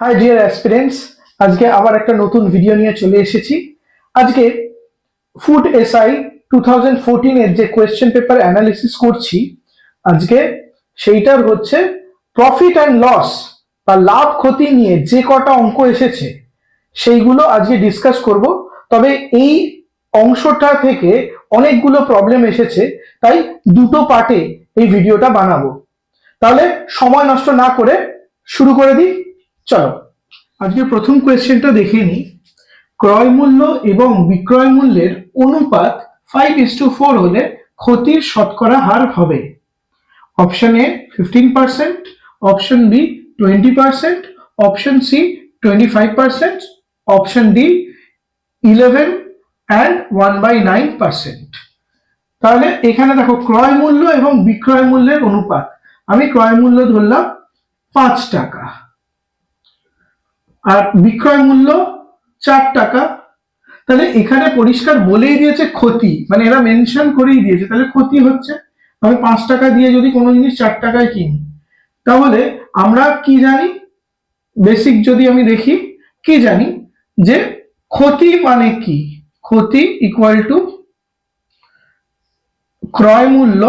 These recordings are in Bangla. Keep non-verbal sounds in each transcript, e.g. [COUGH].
হাই ডিয়ার অ্যাসপিরেন্টস আজকে আবার একটা নতুন ভিডিও নিয়ে চলে এসেছি। আজকে ফুড এসআই টু থাউজেন্ড ফোরটিনের যে কোয়েশ্চেন পেপার অ্যানালিসিস করছি, আজকে সেইটার হচ্ছে প্রফিট অ্যান্ড লস বা লাভ ক্ষতি নিয়ে যে কটা অঙ্ক এসেছে, সেইগুলো আজকে ডিসকাস করব। তবে এই অংশটা থেকে অনেকগুলো প্রবলেম এসেছে, তাই দুটো পার্টে এই ভিডিওটা বানাবো। তাহলে সময় নষ্ট না করে শুরু করে দিই। চলো আজকে প্রথম কোয়েশ্চেনটা দেখে নিই। ক্রয় মূল্য এবং বিক্রয় মূল্যের অনুপাত ফাইভ ইস টু ফোর হলে ক্ষতির শতকরা হার হবে। Option A fifteen percent option B twenty percent option C twenty five percent option D eleven and one by nine percent তাহলে এখানে দেখো, ক্রয় মূল্য এবং বিক্রয় মূল্যের অনুপাত। আমি ক্রয় মূল্য ধরলাম পাঁচ টাকা। আর বিক্রয় মূল্য চার টাকা। তাহলে এখানে পরিষ্কার বলেই দিয়েছে ক্ষতি। মানে এরা মেনশন করেই দিয়েছে। তাহলে ক্ষতি হচ্ছে। আমি পাঁচ টাকা দিয়ে যদি কোনো জিনিস চার টাকায় কিনি, তাহলে আমরা কি জানি? বেসিক যদি আমি দেখি, কি জানি? যে ক্ষতি মানে কি? ক্ষতি ইকুয়াল টু ক্রয় মূল্য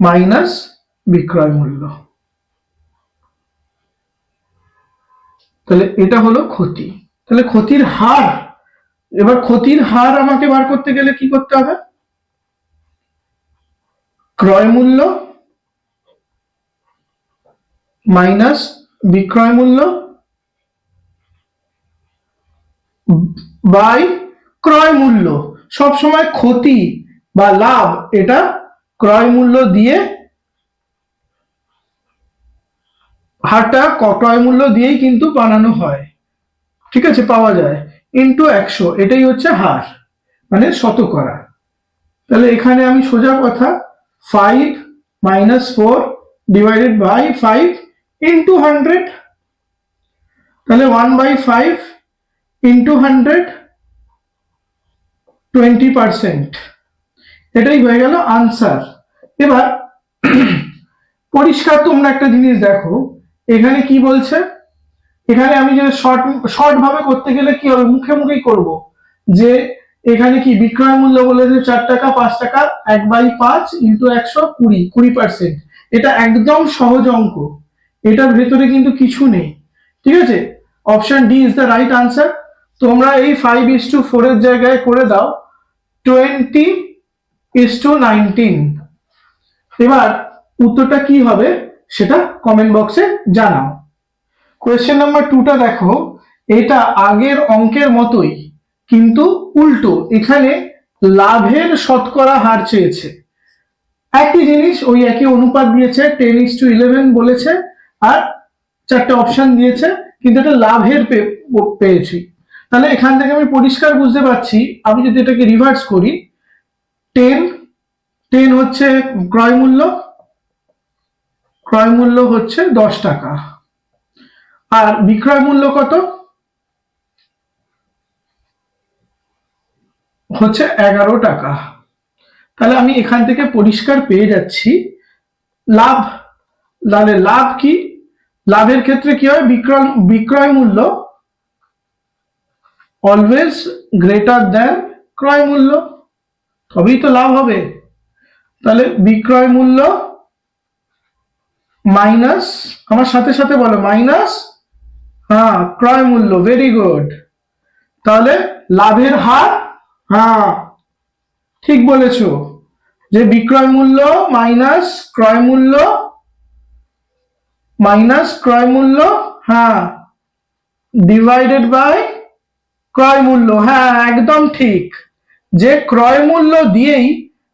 মাইনাস বিক্রয় মূল্য। তাহলে এটা হলো ক্ষতি। তাহলে ক্ষতির হার, এবার ক্ষতির হার আমাকে বার করতে গেলে কি করতে হবে? ক্রয় মূল্য মাইনাস বিক্রয় মূল্য বাই ক্রয় মূল্য। সব সময় ক্ষতি বা লাভ, এটা ক্রয় মূল্য দিয়ে হারটা ক্রয় মূল্য দিয়েই কিন্তু বানানো হয়। ঠিক আছে, পাওয়া যায়। ইন্টু একশো, এটাই হচ্ছে হার মানে শতকরা। তাহলে এখানে আমি সোজা কথা five minus four divided by five into hundred তাহলে one by five into hundred twenty percent এটাই হয়ে গেল আনসার এবার, [CLEARS THROAT] পরিষ্কার তোমরা একটা জিনিস দেখো। এখানে কি বলছে? এখানে আমি যে শর্ট শর্ট ভাবে করতে গেলে কি হবে? মুখে মুখেই করব। যে এখানে কি বিক্রয় মূল্য বলেছে চার টাকা, পাঁচ টাকা, এক বাই পাঁচ ইন্টু একশো কুড়ি কুড়ি পার্সেন্ট এটা একদম সহজ অঙ্ক। এটার ভেতরে কিন্তু কিছু নেই। ঠিক আছে? Option D is the right answer তোমরা এই ফাইভ ইস টু ফোর এর জায়গায় করে দাও। টোয়েন্টি ইস টু নাইনটিন এবার উত্তরটা কি হবে? সেটা কমেন্ট বক্সে জানাও। কোয়েশ্চেন নাম্বার টুটা দেখো, এটা আগের অঙ্কের মতোই, কিন্তু উল্টো, এখানে লাভের শতকরা হার চেয়েছে। একই জিনিস ওই একই অনুপাত দিয়েছে টেন ইস টু ইলেভেন বলেছে, আর চারটে অপশন দিয়েছে, কিন্তু এটা লাভের পেয়েছি। তাহলে এখান থেকে আমি পরিষ্কার বুঝতে পারছি, আমি যদি এটাকে রিভার্স করি টেন টেন হচ্ছে ক্রয় মূল্য ক্রয় মূল্য হচ্ছে দশ টাকা। আর বিক্রয় মূল্য কত? হচ্ছে এগারো টাকা। তাহলে আমি এখান থেকে পরিষ্কার পেয়ে যাচ্ছি। লাভ, তাহলে লাভ কি? লাভের ক্ষেত্রে কি হয়? বিক্রয় বিক্রয় মূল্য অলওয়েজ গ্রেটার দ্যান ক্রয় মূল্য। তবেই তো লাভ হবে। তাহলে বিক্রয় মূল্য মাইনাস, আমার সাথে সাথে বলো, মাইনাস হ্যাঁ ক্রয় মূল্য ভেরি গুড তাহলে লাভের হার হ্যাঁ ঠিক বলেছ। যে বিক্রয় মূল্য মাইনাস ক্রয় মূল্য, মাইনাস ক্রয় মূল্য হ্যাঁ ডিভাইডেড বাই ক্রয় মূল্য হ্যাঁ একদম ঠিক। যে ক্রয় মূল্য দিয়েই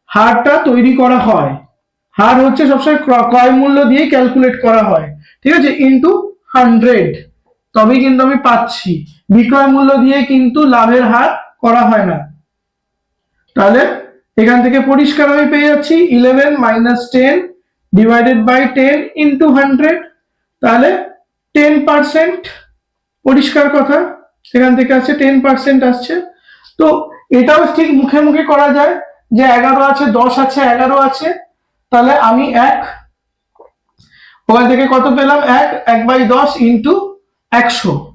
হারটা তৈরি করা হয়। হার হচ্ছে সবসময় ক্র- ক্রয় মূল্য দিয়েই ক্যালকুলেট করা হয়। ঠিক আছে? ইন্টু হান্ড্রেড তবেই কিন্তু আমি পাচ্ছি। বিক্রয় মূল্য দিয়ে কিন্তু লাভের হার করা হয় না। তাহলে এখান থেকে পরিষ্কার আমি পেয়ে যাচ্ছি eleven minus ten divided by ten into hundred তাহলে টেন পার্সেন্ট পরিষ্কার কথা। সেখান থেকে আসছে টেন পার্সেন্ট আসছে। তো এটাও ঠিক মুখে মুখে করা যায় যে এগারো আছে, দশ আছে, এগারো আছে। তাহলে আমি এক, ওখান থেকে কত পেলাম? এক এক বাই দশ ইন্টু একশো।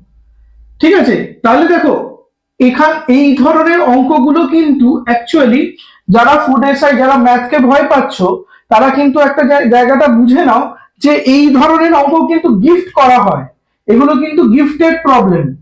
ঠিক আছে? তাহলে দেখো, এখান, এই ধরনের অঙ্কগুলো কিন্তু অ্যাকচুয়ালি যারা ফুড এসআই যারা ম্যাথকে ভয় পাচ্ছ, তারা কিন্তু একটা জায়- জায়গাটা বুঝে নাও যে এই ধরনের অঙ্ক কিন্তু গিফট করা হয়। এগুলো কিন্তু গিফটেড প্রবলেম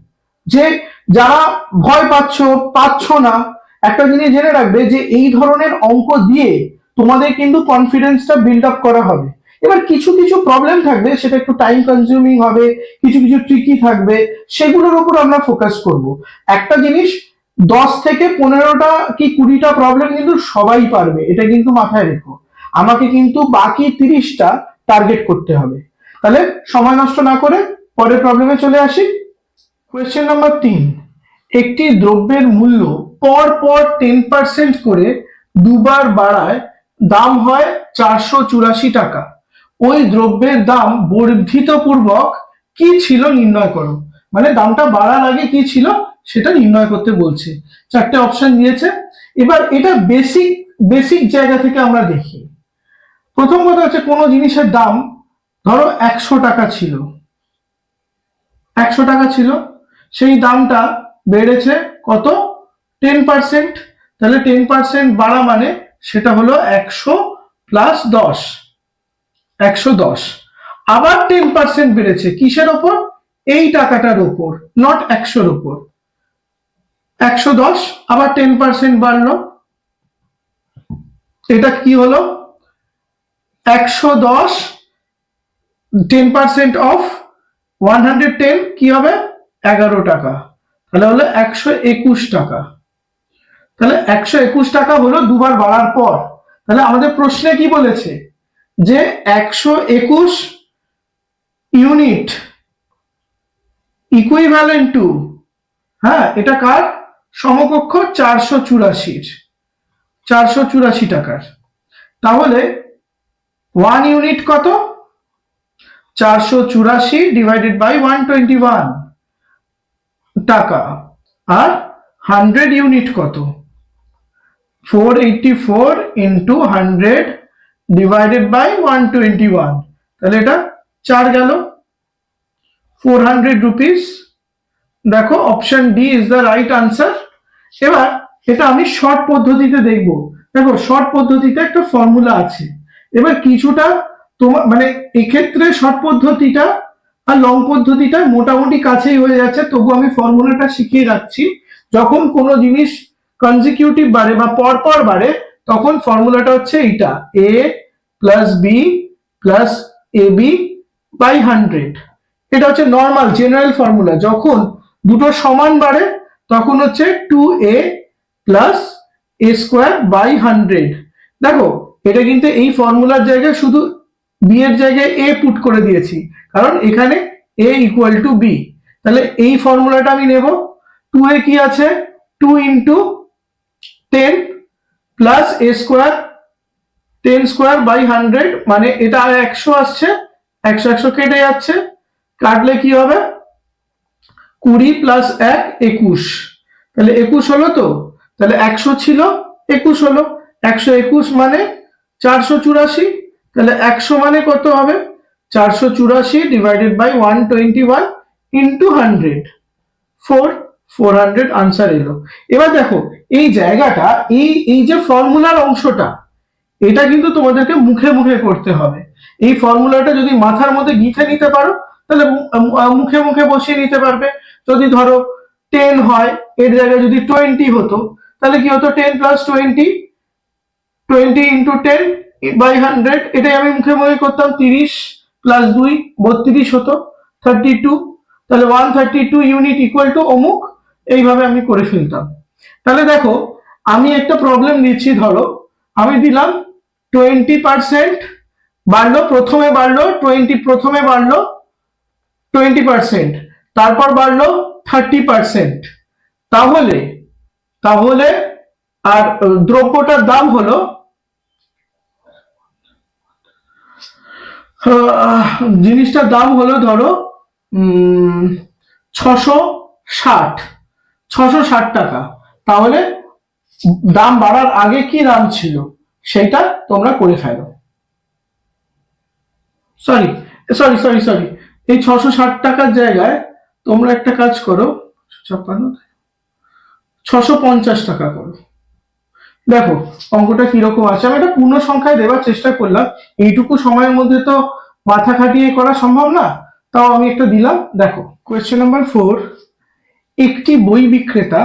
যে যারা ভয় পাচ্ছ পাচ্ছ না, একটা জিনিস জেনে রাখবে যে এই ধরনের অঙ্ক দিয়ে তোমাদের কিন্তু কনফিডেন্সটা বিল্ড আপ করা হবে। এবার কিছু কিছু প্রবলেম থাকবে, সেটা একটু টাইম কনজিউমিং হবে, কিছু কিছু ট্রিকি থাকবে, সেগুলোর উপর আমরা ফোকাস করব। একটা জিনিস, দশ থেকে পনেরোটা কি কুড়িটা প্রবলেম কিন্তু সবাই পারবে, এটা কিন্তু মাথায় রেখো। আমাকে কিন্তু বাকি তিরিশটা টার্গেট করতে হবে। তাহলে সময় নষ্ট না করে পরের প্রবলেমে চলে আসি। কোয়েশ্চেন নাম্বার তিন, একটি দ্রব্যের মূল্য পর পর টেন পার্সেন্ট করে দুবার বাড়ায় দাম হয় চারশো চুরাশি টাকা। ওই দ্রব্যের দাম বর্ধিত পূর্বক কি ছিল নির্ণয় করো। মানে দামটা বাড়ার আগে কি ছিল সেটা নির্ণয় করতে বলছে। চারটে অপশন দিয়েছে। এবার এটা বেসিক বেসিক জায়গা থেকে আমরা দেখি। প্রথম কথা হচ্ছে কোনো জিনিসের দাম ধরো একশো টাকা ছিল। একশো টাকা ছিল। সেই দামটা বেড়েছে কত? টেন পার্সেন্ট তাহলে টেন পার্সেন্ট বাড়া মানে সেটা হলো একশো প্লাস দশ। একশো দশ। আবার টেন পার্সেন্ট বেড়েছে কিসের ওপর? এই টাকাটার ওপর নট একশোর উপর একশো দশ, আবার টেন পার্সেন্ট বাড়লো। এটা কি হলো? একশো দশ ten percent of one hundred ten কি হবে? এগারো টাকা। তাহলে হলো একশো একুশ টাকা। তাহলে একশো একুশ টাকা হলো দুবার বাড়ার পর। তাহলে আমাদের প্রশ্নে কি বলেছে? যে একশো একুশ ইউনিট ইকুইভ্যালেন্ট টু হ্যাঁ এটা কার? সমকক্ষ চারশো চুরাশির, চারশো চুরাশি টাকার। তাহলে ওয়ান ইউনিট কত? চারশো চুরাশি divided by one twenty one টাকা। আর হান্ড্রেড ইউনিট কত? Four eighty four into hundred divided by one twenty one তাহলে এটা চার গেল। ফোর হান্ড্রেড রুপিস দেখো option D is the right answer এবার এটা আমি শর্ট পদ্ধতিতে দেখব। দেখো শর্ট পদ্ধতিতে একটা ফর্মুলা আছে। এবার কিছুটা তোমার মানে এক্ষেত্রে শর্ট পদ্ধতিটা আর লং পদ্ধতিটা মোটামুটি কাছেই হয়ে যাচ্ছে। তবু আমি ফর্মুলাটা শিখিয়ে রাখছি। যখন কোনো জিনিস কনজিকিউটিভ বাড়ে বা পরপর বাড়ে তখন ফর্মুলাটা হচ্ছে এইটা A plus B plus A B by hundred এটা হচ্ছে নর্মাল জেনারেল ফর্মুলা যখন দুটো সমান বাড়ে, তখন হচ্ছে two A plus A square by hundred দেখো, এটা কিন্তু এই ফর্মুলার জায়গায় শুধু বি এর জায়গায় এ পুট করে দিয়েছি। কারণ এখানে এ ইকুয়াল টু বি তাহলে এই ফর্মুলাটা আমি নেব। টু এ কি আছে? Two into ten plus A square ten square by hundred মানে এটা একশো আসছে, একশো একশো কেটে যাচ্ছে, কাটলে কি হবে? কুড়ি প্লাস এক, একুশ। তাহলে একুশ হলো তো? তাহলে একশো ছিল, একুশ হলো। একশো একুশ মানে চারশো চুরাশি। তাহলে একশো মানে কত হবে? চারশো চুরাশি divided by one twenty one into hundred four four hundred answer এলো। এবার দেখো, এই জায়গাটা, এই এই যে ফর্মুলার অংশটা, এটা কিন্তু তোমাদেরকে মুখে মুখে করতে হবে। এই ফর্মুলাটা যদি মাথার মধ্যে গিথে নিতে পারো, তাহলে মুখে মুখে বসিয়ে নিতে পারবে। যদি ধরো টেন হয়, এর জায়গায় যদি টোয়েন্টি হতো, তাহলে কি হতো? Ten plus twenty twenty into ten by hundred এটাই আমি মুখে মুখে করতাম, তিরিশ প্লাস দুই, বত্রিশ হতো থার্টি টু তাহলে one thirty two unit equal to অমুক এইভাবে আমি করে ফেলতাম। তাহলে দেখো, আমি একটা প্রবলেম নিচ্ছি, ধরো, আমি দিলাম টোয়েন্টি পার্সেন্ট বাড়লো, প্রথমে বাড়লো টোয়েন্টি প্রথমে বাড়লো টোয়েন্টি পার্সেন্ট তারপর বাড়লো থার্টি পার্সেন্ট তাহলে তাহলে, আর দ্রব্যটার দাম হলো জিনিসটার দাম হলো, ধরো, উম, ছশো ষাট। ছশো ষাট টাকা। তাহলে দাম বাড়ার আগে কি দাম ছিল? সেটা তোমরা করে ফেলো। সরি সরি সরি সরি এই ছশো ষাট টাকার জায়গায় তোমরা একটা কাজ করো। ছাপ্পান্ন ছশো পঞ্চাশ টাকা করো। দেখো, অঙ্কটা কীরকম আছে। আমি একটা পূর্ণ সংখ্যায় দেওয়ার চেষ্টা করলাম। এইটুকু সময়ের মধ্যে তো মাথা খাটিয়ে করা সম্ভব না। তাও আমি একটা দিলাম। দেখো কোয়েশ্চেন নাম্বার ফোর একটি বই বিক্রেতা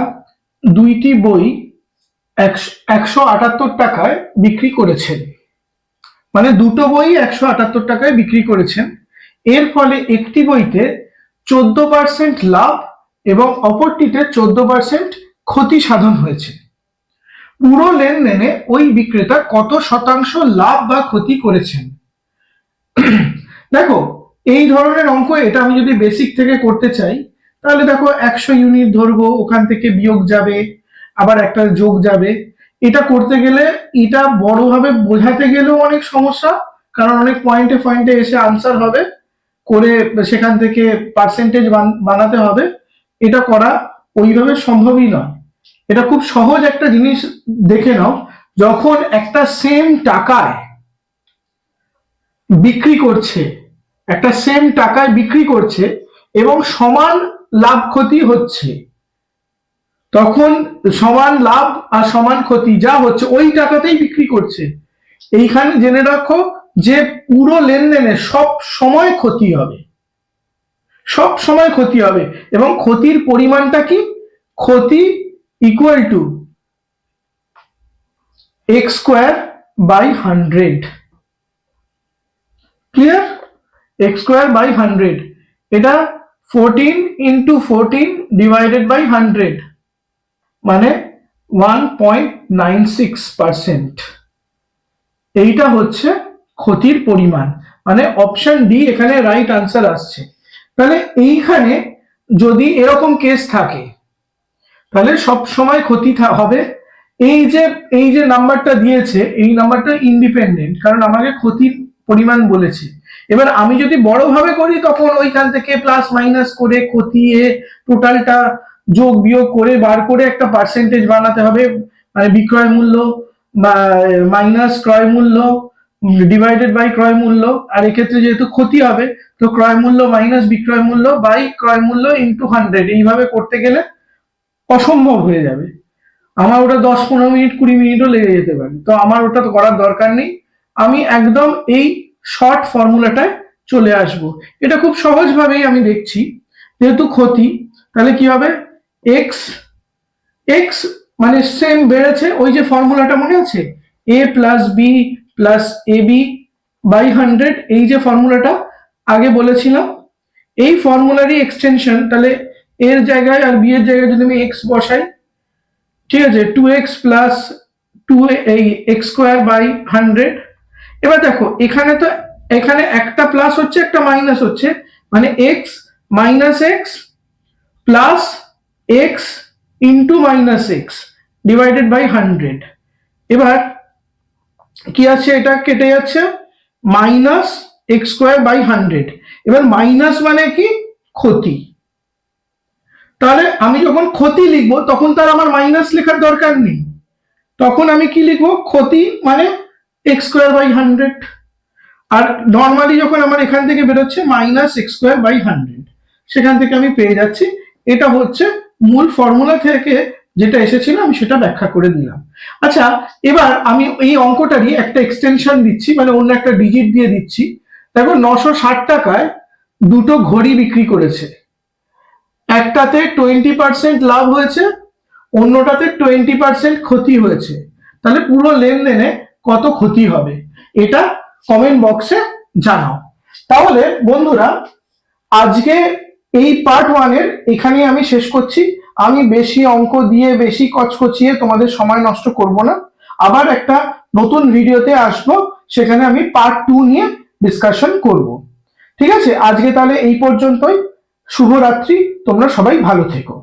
দুইটি বই একশো আটাত্তর টাকায় বিক্রি করেছেন। মানে দুটো বই একশো আটাত্তর টাকায় বিক্রি করেছেন। এর ফলে একটি বইতে চোদ্দ পার্সেন্ট লাভ এবং অপরটিতে চোদ্দ পার্সেন্ট ক্ষতি সাধন হয়েছে। পুরো লেনদেনে ওই বিক্রেতা কত শতাংশ লাভ বা ক্ষতি করেছেন? দেখো, এই ধরনের অঙ্ক, এটা আমি যদি বেসিক থেকে করতে চাই তাহলে দেখো একশো ইউনিট ধরবো, ওখান থেকে বিয়োগ যাবে, আবার একটা যোগ যাবে। এটা করতে গেলে এটা বড়ভাবে বোঝাতে গেলেও অনেক সমস্যা, কারণ অনেক পয়েন্টে পয়েন্টে এসে আনসার হবে, করে সেখান থেকে পার্সেন্টেজ বানাতে হবে। এটা করা ওইভাবে সম্ভবই নয়। এটা খুব সহজ একটা জিনিস দেখে নাও, যখন একটা সেম টাকায় বিক্রি করছে, একটা সেম টাকায় বিক্রি করছে এবং সমান লাভ ক্ষতি হচ্ছে। তখন সমান লাভ আর সমান ক্ষতি যা হচ্ছে, ওই টাকাতেই বিক্রি করছে। এইখানে জেনে রাখো যে পুরো লেনদেনে সব সময় ক্ষতি হবে। সব সময় ক্ষতি হবে। এবং ক্ষতির পরিমাণটা কি? ক্ষতি equal to X square by hundred clear X square by hundred এটা fourteen into fourteen divided by hundred মানে one point nine six percent এইটা হচ্ছে ক্ষতির পরিমাণ। মানে অপশন ডি এখানে রাইট আনসার আসছে। তাহলে এইখানে যদি এরকম কেস থাকে, তাহলে সব সময় ক্ষতি হবে। এই যে এই যে নাম্বারটা দিয়েছে, এই নাম্বারটা ইন্ডিপেন্ডেন্ট কারণ আমাকে ক্ষতির পরিমাণ বলেছে। এবার আমি যদি বড়ভাবে করি, তখন ওইখান থেকে প্লাস মাইনাস করে খতিয়ে টোটালটা যোগ বিয়োগ করে বার করে একটা পার্সেন্টেজ বানাতে হবে। মানে বিক্রয় মূল্য মাইনাস ক্রয় মূল্য ডিভাইডেড বাই ক্রয় মূল্য। আর এক্ষেত্রে যেহেতু ক্ষতি হবে, তো ক্রয় মূল্য মাইনাস বিক্রয় মূল্য বাই ক্রয় মূল্য ইন্টু হান্ড্রেড এইভাবে করতে গেলে অসম্ভব হয়ে যাবে। আমার ওটা দশ পনেরো মিনিট কুড়ি মিনিটও লেগে যেতে পারে। তো আমার ওটা তো করার দরকার নেই। আমি একদম এই শর্ট ফর্মুলাটায় চলে আসব। এটা খুব সহজভাবেই আমি দেখছি। যেহেতু ক্ষতি, তাহলে কি হবে? এক্স এক্স মানে সেম বেড়েছে, ওই যে ফর্মুলাটা মনে আছে? A plus B plus A B by hundred এই যে ফর্মুলাটা আগে বলেছিলাম, এই ফর্মুলারই এক্সটেনশন তাহলে এর জায়গায় আর বি এর জায়গায় যদি আমি এক্স বসাই, ঠিক আছে টু এক্স প্লাস টু এই এক্স স্কোয়ার বাই হান্ড্রেড এবার দেখো, এখানে তো, এখানে একটা প্লাস হচ্ছে, একটা মাইনাস হচ্ছে। মানে X minus X plus X into minus X divided by hundred এবার কি আছে এটা? কেটে যাচ্ছে। Minus X square by hundred এবার মাইনাস মানে কি? ক্ষতি। তাহলে আমি যখন ক্ষতি লিখব, তখন তার আমার মাইনাস লেখার দরকার নেই। তখন আমি কি লিখব? ক্ষতি মানে এক্স স্কোয়ার বাই হান্ড্রেড আর নর্মালি যখন আমার এখান থেকে বেরোচ্ছে minus X square by hundred সেখান থেকে আমি পেয়ে যাচ্ছি। এটা হচ্ছে মূল ফর্মুলা থেকে যেটা এসেছিল, আমি সেটা ব্যাখ্যা করে দিলাম। আচ্ছা এবার আমি এই অঙ্কটারই একটা এক্সটেনশন দিচ্ছি মানে অন্য একটা ডিজিট দিয়ে দিচ্ছি। দেখো, নশো ষাট টাকায় দুটো ঘড়ি বিক্রি করেছে। একটাতে টোয়েন্টি পার্সেন্ট লাভ হয়েছে, অন্যটাতে টোয়েন্টি পার্সেন্ট ক্ষতি হয়েছে। তাহলে পুরো লেনদেনে কত ক্ষতি হবে? এটা কমেন্ট বক্সে জানাও। তাহলে বন্ধুরা, আজকে এই পার্ট ওয়ানের এখানে আমি শেষ করছি। আমি বেশি অঙ্ক দিয়ে, বেশি কচকচিয়ে তোমাদের সময় নষ্ট করব না। আবার একটা নতুন ভিডিওতে আসব, সেখানে আমি পার্ট টু নিয়ে ডিসকাশন করব। ঠিক আছে? আজকে তাহলে এই পর্যন্তই। শুভরাত্রি। তোমরা সবাই ভালো থেকো।